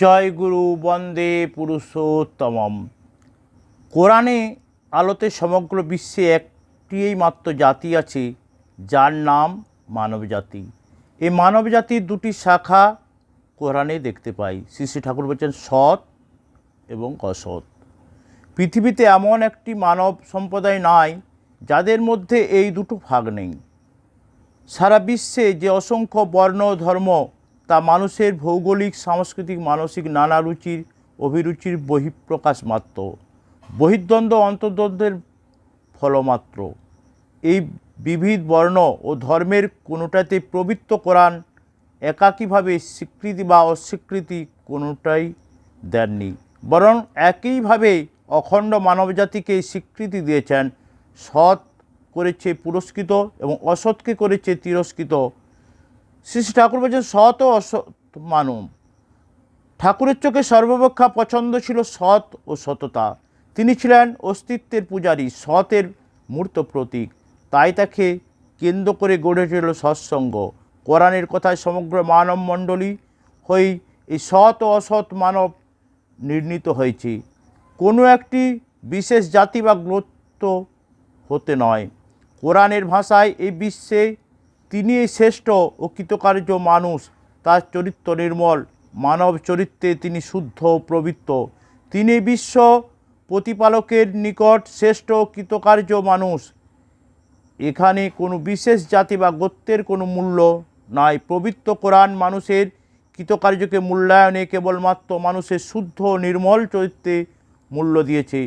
জয় গুরু, বন্দে পুরুষোত্তমম। কোরআনে আলোতে সমগ্র বিশ্বে একটিই মাত্র জাতি আছে, যার নাম মানব জাতি এই মানব জাতির দুটি শাখা কোরআনে দেখতে পাই। শ্রী শ্রী ঠাকুর বলছেন সৎ এবং অসৎ। পৃথিবীতে এমন একটি মানব সম্প্রদায় নাই, যাদের মধ্যে এই দুটো ভাগ নেই। সারা বিশ্বে যে অসংখ্য বর্ণ, ধর্ম তা মানুষের ভৌগোলিক, সাংস্কৃতিক, মানসিক নানা রুচির, অভিরুচির বহিঃপ্রকাশ মাত্র। বহির্দ্বন্দ্ব অন্তর্দ্বন্দ্বের ফলমাত্র এই বিবিধ বর্ণ ও ধর্মের কোনোটাতে প্রবৃত্ত কোরআন একাকীভাবে স্বীকৃতি বা অস্বীকৃতি কোনোটাই দেননি, বরং একইভাবে অখণ্ড মানবজাতিকে স্বীকৃতি দিয়েছেন। সৎ করেছে পুরস্কৃত এবং অসৎকে করেছে তিরস্কৃত শ্রী শ্রী ঠাকুর বলছেন, সৎ ও অসৎ মানব ঠাকুরের চোখে সর্বাপেক্ষা পছন্দ ছিল সৎ ও সততা। তিনি ছিলেন অস্তিত্বের পূজারী, সতের মূর্ত প্রতীক। তাই তাকে কেন্দ্র করে গড়ে উঠল সৎসঙ্গ। কোরআনের কথায় সমগ্র মানব মণ্ডলী হয়ে এই সৎ ও অসৎ মানব নির্ণীত হয়েছে। কোনো একটি বিশেষ জাতি বা গ্রস্ত হতে নয়। কোরআনের ভাষায় এই বিশ্বে তিনি শ্রেষ্ঠ ও কৃতকার্য মানুষ, তার চরিত্র নির্মল, মানব চরিত্রে তিনি শুদ্ধ পবিত্র তিনি বিশ্ব প্রতিপালকের নিকট শ্রেষ্ঠ কৃতকার্য মানুষ। এখানে কোনো বিশেষ জাতি বা গোত্রের কোনো মূল্য নাই। পবিত্র কোরআন মানুষের কৃতকার্যকে মূল্যায়নে কেবলমাত্র মানুষের শুদ্ধ নির্মল চরিত্রে মূল্য দিয়েছে।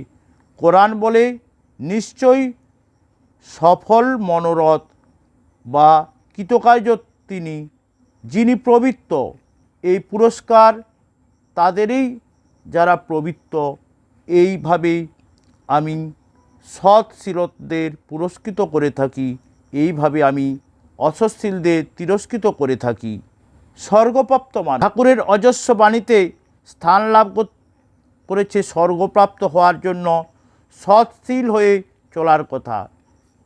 কোরআন বলে, নিশ্চয়ই সফল, মনোরথ বা কৃতকার্য তিনি, যিনি প্রবৃত্ত, এই পুরস্কার তাদেরই যারা প্রবৃত্ত, এইভাবেই আমি সৎশীলদের পুরস্কৃত করে থাকি, এইভাবে আমি অসৎশীলদের তিরস্কৃত করে থাকি। স্বর্গপ্রাপ্ত মান ঠাকুরের অজস্র বাণীতে স্থান লাভ করেছে স্বর্গপ্রাপ্ত হওয়ার জন্য সৎশীল হয়ে চলার কথা।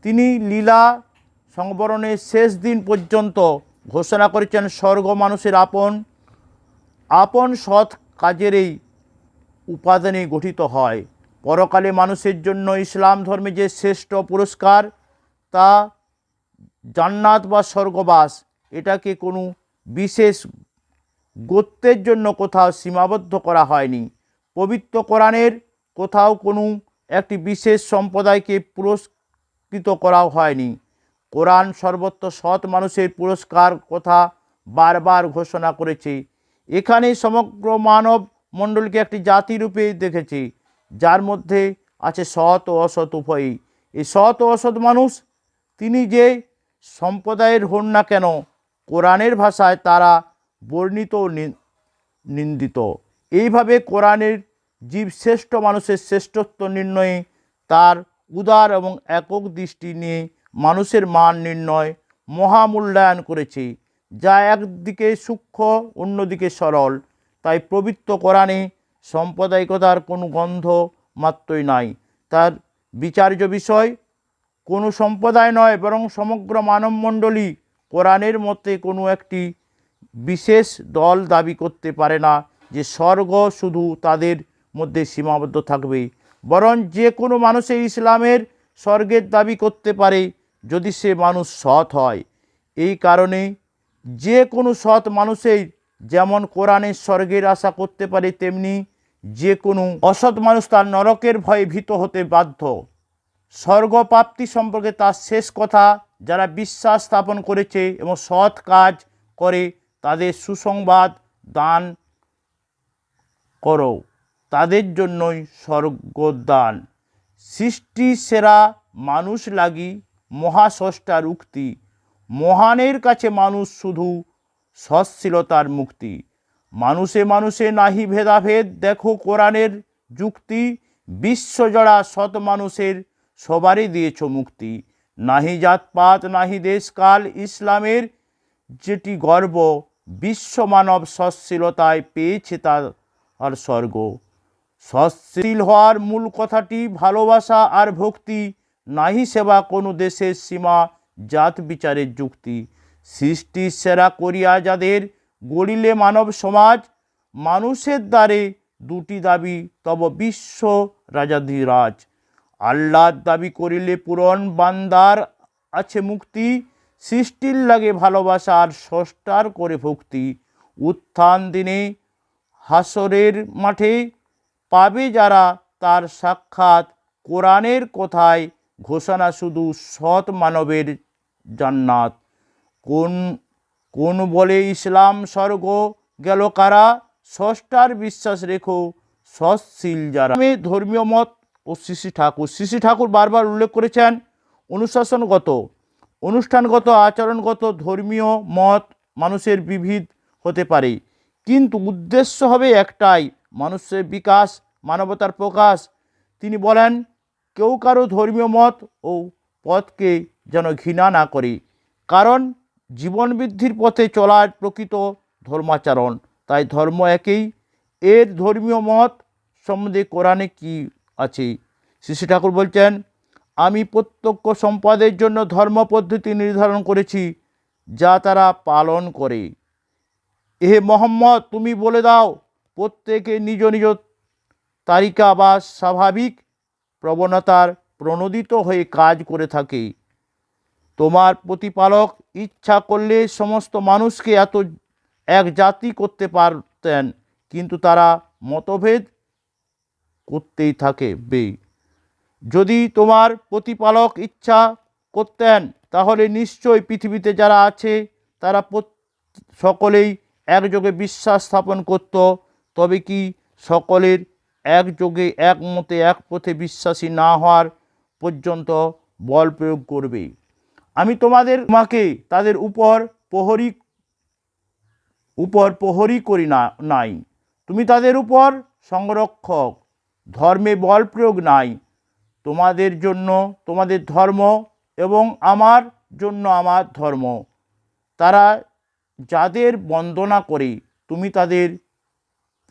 তিনি লীলা সংবরণের শেষ দিন পর্যন্ত ঘোষণা করেছেন স্বর্গ মানুষের আপন। আপন সৎ কাজেরই উপাদানে গঠিত হয়। পরকালে মানুষের জন্য ইসলাম ধর্মে যে শ্রেষ্ঠ পুরস্কার, তা জান্নাত বা স্বর্গবাস, এটাকে কোনো বিশেষ গোত্রের জন্য কোথাও সীমাবদ্ধ করা হয়নি। পবিত্র কোরআনের কোথাও কোনো একটি বিশেষ সম্প্রদায়কে পুরস্কৃত করাও হয়নি। কোরআন সর্বত্র সৎ মানুষের পুরস্কার কথা বারবার ঘোষণা করেছে। এখানে সমগ্র মানব মণ্ডলকে একটি জাতিরূপে দেখেছে, যার মধ্যে আছে সৎ ও অসৎ উভয়ই। এই সৎ ও অসৎ মানুষ, তিনি যে সম্প্রদায়ের হন না কেন, কোরআনের ভাষায় তারা বর্ণিত নিন্দিত। এইভাবে কোরআনের জীব শ্রেষ্ঠ মানুষের শ্রেষ্ঠত্ব নির্ণয়ে তার উদার এবং একক দৃষ্টি নিয়ে মানুষের মান নির্ণয়, মহামূল্যায়ন করেছে, যা একদিকে সূক্ষ্ম, অন্যদিকে সরল। তাই পবিত্র কোরআনে সাম্প্রদায়িকতার কোনো গন্ধ মাত্রই নাই। তার বিচার্য বিষয়, কোনো সম্প্রদায় নয়, বরং সমগ্র মানবমণ্ডলী কোরআনের মতে কোনো একটি বিশেষ দল দাবি করতে পারে না যে স্বর্গ শুধু তাদের মধ্যে সীমাবদ্ধ থাকবে বরং যে কোনো মানুষের ইসলামের স্বর্গের দাবি করতে পারে যদি সে মানুষ সৎ হয়, এই কারণে যে কোনো সৎ মানুষের যেমন কোরআনের স্বর্গের আশা করতে পারে, তেমনি যে কোনো অসৎ মানুষ তার নরকের ভয়ে ভীত হতে বাধ্য। স্বর্গপ্রাপ্তি সম্পর্কে তার শেষ কথা যারা বিশ্বাস স্থাপন করেছে এবং সৎ কাজ করে, তাদের সুসংবাদ দান করো। তাদের জন্যই স্বর্গদান। সৃষ্টি সেরা মানুষ লাগি মহাষষ্ঠার উক্তি। মহানের কাছে মানুষ শুধু সৎশীলতার মুক্তি। মানুষে মানুষে নাহি ভেদাভেদ। দেখো কোরআনের যুক্তি। বিশ্বজড়া সৎ মানুষের সবারই দিয়েছ মুক্তি। নাহি জাতপাত, নাহি দেশকাল। ইসলামের যেটি গর্ব, বিশ্ব মানব সৎশীলতায় পেয়েছে তার স্বর্গ। সৎশীল হওয়ার মূল কথাটি ভালোবাসা আর ভক্তি নাহি সেবা কোনো দেশের সীমা জাত বিচারের যুক্তি। সৃষ্টি সেরা করিয়া যাদের গড়িলে মানব সমাজ, মানুষের দ্বারে দুটি দাবি, তব বিশ্ব রাজাধিরাজ। আল্লাহর দাবি করিলে পূরণ বান্দার আছে মুক্তি, সৃষ্টির লাগে ভালোবাসা আর স্রষ্টার করে ভক্তি। উত্থান দিনে হাসরের মাঠে পাবে যারা তার সাক্ষাৎ কোরআনের কথায় ঘোষণা শুধু সৎ মানবের জান্নাত। কোন কোন বলে ইসলাম স্বর্গ গেল কারা? ষষ্ঠার বিশ্বাস রেখো, সৎশীল যারা। আমি ধর্মীয় মত ও শ্রী ঠাকুর। শ্রী ঠাকুর বারবার উল্লেখ করেছেন, অনুশাসনগত, অনুষ্ঠানগত, আচরণগত, ধর্মীয় মত মানুষের বিবিধ হতে পারে। কিন্তু উদ্দেশ্য হবে একটাই, মানুষের বিকাশ, মানবতার প্রকাশ। তিনি বলেন কেউ কারও ধর্মীয় মত ও পথকে যেন ঘৃণা না করে, কারণ জীবন বৃদ্ধির পথে চলার প্রকৃত ধর্মাচরণ। তাই ধর্ম একেই। এর ধর্মীয় মত সম্বন্ধে কোরআনে কি আছে? শ্রী ঠাকুর বলছেন, আমি প্রত্যক্ষ সম্পাদের জন্য ধর্ম পদ্ধতি নির্ধারণ করেছি, যা তারা পালন করে। হে মোহাম্মদ, তুমি বলে দাও প্রত্যেকে নিজ নিজ তালিকা বা স্বাভাবিক প্রবণতার প্রণোদিত হয়ে কাজ করে থাকে। তোমার প্রতিপালক ইচ্ছা করলে সমস্ত মানুষকে এত এক জাতি করতে পারতেন, কিন্তু তারা মতভেদ করতেই থাকে। বে। যদি তোমার প্রতিপালক ইচ্ছা করতেন, তাহলে নিশ্চয়ই পৃথিবীতে যারা আছে, তারা সকলেই একযোগে বিশ্বাস স্থাপন করত। তবে কি সকলের একযোগে একমতে এক পথে বিশ্বাসী না হওয়ার পর্যন্ত বল প্রয়োগ করবে। আমি তোমাদের, তোমাকে তাদের উপর প্রহরী উপর প্রহরী করি না, নাই। তুমি তাদের উপর সংরক্ষক। ধর্মে বল প্রয়োগ নাই। তোমাদের জন্য তোমাদের ধর্ম এবং আমার জন্য আমার ধর্ম। তারা যাদের বন্দনা করে, তুমি তাদের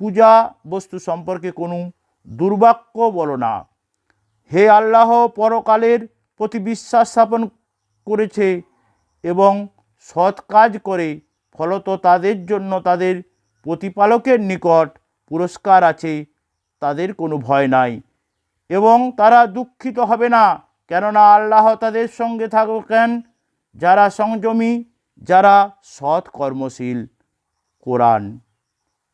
পূজা বস্তু সম্পর্কে কোনো দুর্বাক্য বলো না। হে আল্লাহ, পরকালের প্রতি বিশ্বাস স্থাপন করেছে এবং সৎ কাজ করে, ফলত তাদের জন্য তাদের প্রতিপালকের নিকট পুরস্কার আছে, তাদের কোনো ভয় নাই। এবং তারা দুঃখিত হবে না, কেননা আল্লাহ তাদের সঙ্গে থাকেন, যারা সংযমী, যারা সৎ কর্মশীল। কোরআন।